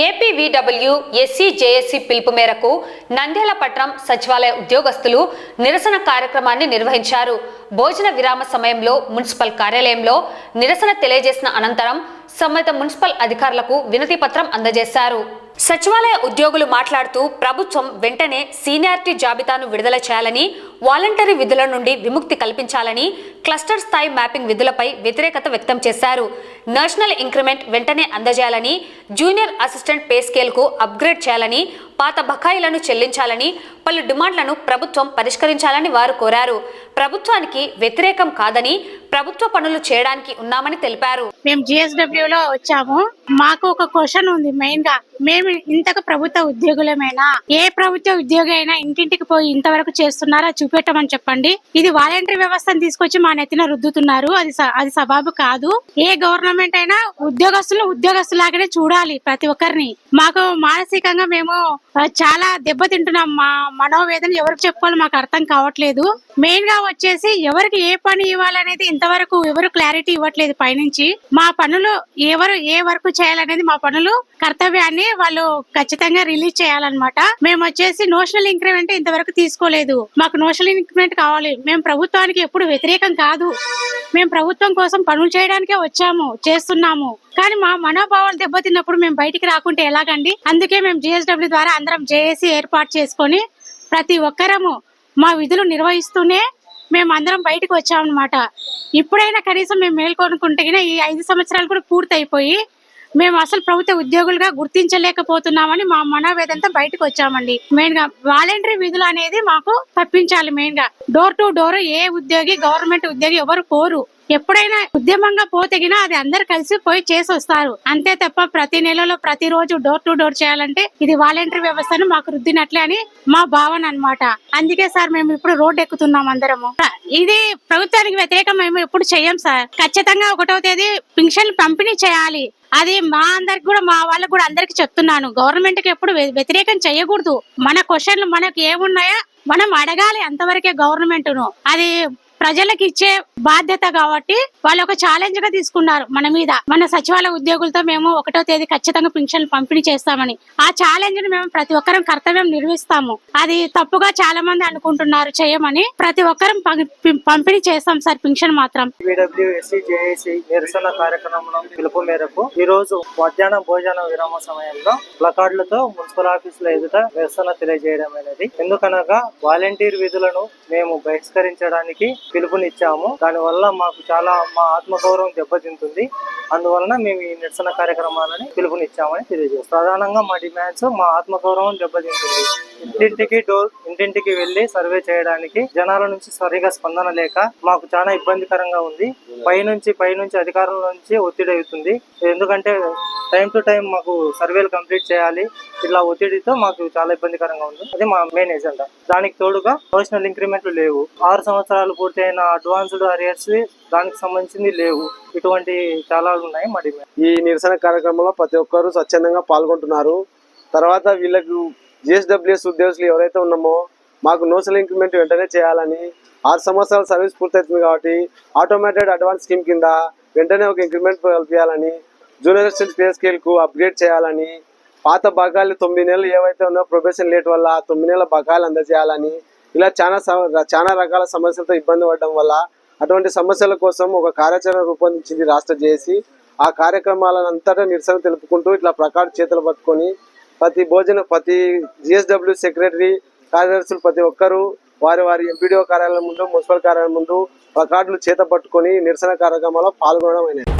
ఏపీవీడబ్ల్యూ SC JAC పిలుపు మేరకు నంద్యాల పట్నం సచివాలయ ఉద్యోగస్తులు నిరసన కార్యక్రమాన్ని నిర్వహించారు. భోజన విరామ సమయంలో మున్సిపల్ కార్యాలయంలో నిరసన తెలియజేసిన అనంతరం సంబంధిత మున్సిపల్ అధికారులకు వినతి పత్రం అందజేశారు. సచివాలయ ఉద్యోగులు మాట్లాడుతూ ప్రభుత్వం వెంటనే సీనియారిటీ జాబితాను విడుదల చేయాలని వాలంటరీ విధుల నుండి విముక్తి కల్పించాలని క్లస్టర్ స్థాయి మ్యాపింగ్ విధులపై వ్యతిరేకత వ్యక్తం చేశారు. నేషనల్ ఇంక్రిమెంట్ వెంటనే అందజేయాలని జూనియర్ అసిస్టెంట్ పే స్కేల్కు అప్గ్రేడ్ చేయాలని పాత బకాయిలను చెల్లించాలని పలు డిమాండ్లను ప్రభుత్వం పరిష్కరించాలని వారు కోరారు. ప్రభుత్వానికి వ్యతిరేకం కాదని ప్రభుత్వ పనులు చేయడానికి ఉన్నామని తెలిపారు. మేము జిఎస్డబ్ల్యూ లో వచ్చాము. మాకు ఒక క్వశ్చన్ ఉంది మెయిన్గా మేము ఇంతకు ప్రభుత్వ ఉద్యోగులమైనా? ఏ ప్రభుత్వ ఉద్యోగి అయినా ఇంటింటికి పోయి ఇంతవరకు చేస్తున్నారా? చూపెట్టమని చెప్పండి. ఇది వాలంటరీ వ్యవస్థను తీసుకొచ్చి మా నెత్తిన రుద్దుతున్నారు. అది స- అది సబాబు కాదు. ఏ గవర్నమెంట్ అయినా ఉద్యోగస్తులు ఉద్యోగస్తులాగానే చూడాలి ప్రతి ఒక్కరిని. మాకు మానసికంగా మేము చాలా దెబ్బతింటున్నాం మా మనోవేదన ఎవరికి చెప్పాలో మాకు అర్థం కావట్లేదు. మెయిన్గా వచ్చేసి ఎవరికి ఏ పని ఇవ్వాలనేది ఇంతవరకు ఎవరు క్లారిటీ ఇవ్వట్లేదు పైనుంచి. మా పనులు ఎవరు ఏ వరకు చేయాలనేది మా పనులు కర్తవ్యాన్ని వాళ్ళు ఖచ్చితంగా రిలీజ్ చేయాలన్నమాట. మేము వచ్చేసి నోషనల్ ఇంక్రిమెంట్ ఇంతవరకు తీసుకోలేదు. మాకు నోషనల్ ఇంక్రిమెంట్ కావాలి. మేము ప్రభుత్వానికి ఎప్పుడు వ్యతిరేకం కాదు. మేము ప్రభుత్వం కోసం పనులు చేయడానికే వచ్చాము చేస్తున్నాము. కానీ మా మనోభావాలు దెబ్బతిన్నప్పుడు మేము బయటికి రాకుంటే ఎలాగండి? అందుకే మేము జేఎస్డబ్ల్యూ ద్వారా అందరం జేఏసీ ఏర్పాటు చేసుకొని ప్రతి ఒక్కరము మా విధులు నిర్వహిస్తూనే మేము అందరం బయటకు వచ్చామన్నమాట. ఇప్పుడైనా కనీసం మేము మేల్కొనుకుంటే ఈ ఐదు సంవత్సరాలు కూడా పూర్తి అయిపోయి మేము అసలు ప్రభుత్వ ఉద్యోగులుగా గుర్తించలేకపోతున్నామని మా మనోవేదంతో బయటకు వచ్చామండి. మెయిన్గా వాలంటరీ విధులు అనేది మాకు తప్పించాలి మెయిన్గా. డోర్ టు డోర్ ఏ ఉద్యోగి గవర్నమెంట్ ఉద్యోగి ఎవరు కోరు ఎప్పుడైనా ఉద్యమంగా పోతెగినా అది అందరు కలిసి పోయి చేసి వస్తారు అంతే తప్ప ప్రతి నెలలో ప్రతి రోజు డోర్ టు డోర్ చేయాలంటే ఇది వాలంటీర్ వ్యవస్థను మాకు రుద్దినట్లే అని మా భావన అన్నమాట. అందుకే సార్ మేము ఇప్పుడు రోడ్డు ఎక్కుతున్నాం అందరము. ఇది ప్రభుత్వానికి వ్యతిరేకం మేము ఎప్పుడు చెయ్యం సార్. ఖచ్చితంగా ఒకటో తేదీ పింఛన్ పంపిణీ చేయాలి. అది మా అందరికి కూడా మా వాళ్ళకి కూడా అందరికి చెప్తున్నాను. గవర్నమెంట్కి ఎప్పుడు వ్యతిరేకం చేయకూడదు మన క్వశ్చన్లు మనకు ఏమున్నాయో మనం అడగాలి అంతవరకే గవర్నమెంట్ను అది ప్రజలకు ఇచ్చే బాధ్యత కాబట్టి వాళ్ళు ఒక ఛాలెంజ్గా తీసుకున్నారు మన మీద. మన సచివాలయ ఉద్యోగులతో మేము ఒకటో తేదీ ఖచ్చితంగా పింఛన్లు పంపిణీ చేస్తామని. ఆ ఛాలెంజ్ని మేము ప్రతి ఒక్కరం కర్తవ్యం నిర్వహిస్తాము. అది తప్పుగా చాలా మంది అనుకుంటున్నారు చేయమని ప్రతి ఒక్కరం పంపిణీ చేస్తాం సార్ పింఛన్ మాత్రం. నిరసన కార్యక్రమం పిలుపు మేరకు ఈ రోజు మధ్యాహ్నం భోజన విరామ సమయంలో ప్లకార్డులతో మున్సిపల్ ఆఫీసుల ఎదుట నిరసన తెలియజేయడం అనేది. ఎందుకనగా వాలంటీర్ విధులను మేము బహిష్కరించడానికి పిలుపునిచ్చాము. దానివల్ల మాకు చాలా మా ఆత్మగౌరవం దెబ్బతింటుంది. అందువలన మేము ఈ నిరసన కార్యక్రమాలని పిలుపునిచ్చామని తెలియజేస్తాం. ప్రధానంగా మా డిమాండ్స్ మా ఆత్మగౌరవం దెబ్బతింటుంది. ఇంటింటికి డోర్ ఇంటింటికి వెళ్ళి సర్వే చేయడానికి జనాల నుంచి సరిగా స్పందన లేక మాకు చాలా ఇబ్బందికరంగా ఉంది. పైనుంచి పైనుంచి అధికారుల నుంచి ఒత్తిడి అవుతుంది. ఎందుకంటే టైం టు టైం మాకు సర్వేలు కంప్లీట్ చేయాలి. ఇట్లా ఒత్తిడితో మాకు చాలా ఇబ్బందికరంగా ఉంది. అది మా మెయిన్ ఎజెండా. దానికి తోడుగా పర్సనల్ ఇంక్రిమెంట్లు లేవు. ఆరు సంవత్సరాలు పూర్తయిన అడ్వాన్స్డ్ అరియర్స్ దానికి సంబంధించింది లేవు. ఇటువంటి చాలా ఉన్నాయి మరి ఈ నిరసన కార్యక్రమంలో ప్రతి ఒక్కరు స్వచ్ఛందంగా పాల్గొంటున్నారు. తర్వాత వీళ్ళకు జిఎస్డబ్ల్యూఎస్ ఉద్యోగులు ఎవరైతే ఉన్నామో మాకు నోషల్ ఇంక్రిమెంట్ వెంటనే చేయాలని ఆరు సంవత్సరాల సర్వీస్ పూర్తవుతుంది కాబట్టి ఆటోమేటెడ్ అడ్వాన్స్ స్కీమ్ కింద వెంటనే ఒక ఇంక్రిమెంట్ కల్పించాలని జూనియర్ అసిస్టెంట్ పే స్కేల్కు అప్గ్రేడ్ చేయాలని పాత బకాయిలు తొమ్మిది నెలలు ఏవైతే ఉన్నాయో ప్రొబేషన్ లేట్ వల్ల తొమ్మిది నెలల బకాయిలు అందజేయాలని ఇలా చాలా చాలా రకాల సమస్యలతో ఇబ్బంది పడడం వల్ల అటువంటి సమస్యల కోసం ఒక కార్యాచరణ రూపొందించింది రాష్ట్ర జేఏసీ. ఆ కార్యక్రమాలను అంతటా నిరసన తెలుపుకుంటూ ఇట్లా ప్రకారం చేతులు పట్టుకొని ప్రతి భోజన ప్రతి జిఎస్డబ్ల్యూ సెక్రటరీ కార్యదర్శులు ప్రతి ఒక్కరూ వారి వారి ఎంపీడీఓ కార్యాలయం ముందు మున్సిపల్ కార్యాలయం ముందు ప్లకార్డులు చేత పట్టుకొని నిరసన కార్యక్రమాల్లో పాల్గొనడం అయినది.